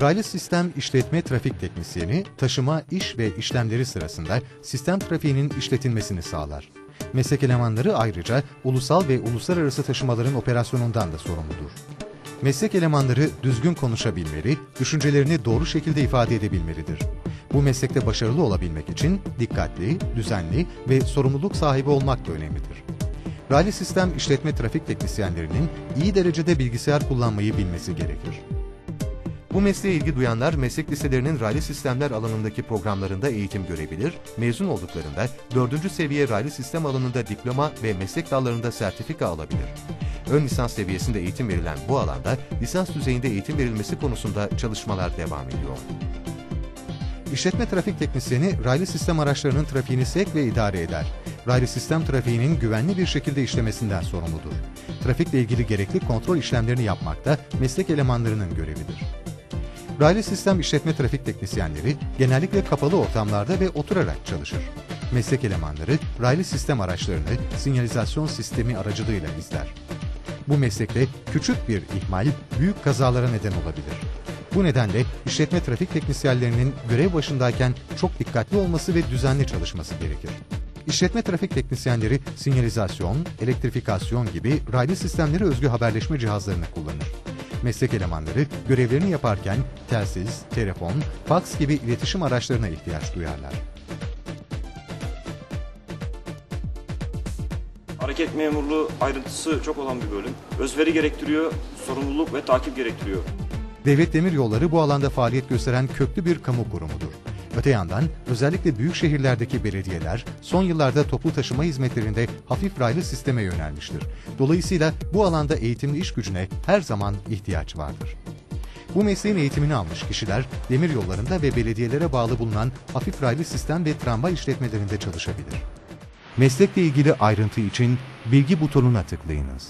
Raylı sistem işletme trafik teknisyeni, taşıma, iş ve işlemleri sırasında sistem trafiğinin işletilmesini sağlar. Meslek elemanları ayrıca ulusal ve uluslararası taşımaların operasyonundan da sorumludur. Meslek elemanları düzgün konuşabilmeli, düşüncelerini doğru şekilde ifade edebilmelidir. Bu meslekte başarılı olabilmek için dikkatli, düzenli ve sorumluluk sahibi olmak da önemlidir. Raylı sistem işletme trafik teknisyenlerinin iyi derecede bilgisayar kullanmayı bilmesi gerekir. Bu mesleğe ilgi duyanlar meslek liselerinin raylı sistemler alanındaki programlarında eğitim görebilir, mezun olduklarında 4. seviye raylı sistem alanında diploma ve meslek dallarında sertifika alabilir. Ön lisans seviyesinde eğitim verilen bu alanda lisans düzeyinde eğitim verilmesi konusunda çalışmalar devam ediyor. İşletme trafik teknisyeni raylı sistem araçlarının trafiğini sevk ve idare eder. Raylı sistem trafiğinin güvenli bir şekilde işlemesinden sorumludur. Trafikle ilgili gerekli kontrol işlemlerini yapmak da meslek elemanlarının görevidir. Raylı sistem işletme trafik teknisyenleri genellikle kapalı ortamlarda ve oturarak çalışır. Meslek elemanları raylı sistem araçlarını sinyalizasyon sistemi aracılığıyla izler. Bu meslekte küçük bir ihmal büyük kazalara neden olabilir. Bu nedenle işletme trafik teknisyenlerinin görev başındayken çok dikkatli olması ve düzenli çalışması gerekir. İşletme trafik teknisyenleri sinyalizasyon, elektrifikasyon gibi raylı sistemleri özgü haberleşme cihazlarını kullanır. Meslek elemanları görevlerini yaparken telsiz, telefon, faks gibi iletişim araçlarına ihtiyaç duyarlar. Hareket memurluğu ayrıntısı çok olan bir bölüm. Özveri gerektiriyor, sorumluluk ve takip gerektiriyor. Devlet Demiryolları bu alanda faaliyet gösteren köklü bir kamu kurumudur. Öte yandan özellikle büyük şehirlerdeki belediyeler son yıllarda toplu taşıma hizmetlerinde hafif raylı sisteme yönelmiştir. Dolayısıyla bu alanda eğitimli iş gücüne her zaman ihtiyaç vardır. Bu mesleğin eğitimini almış kişiler demir yollarında ve belediyelere bağlı bulunan hafif raylı sistem ve tramvay işletmelerinde çalışabilir. Meslekle ilgili ayrıntı için bilgi butonuna tıklayınız.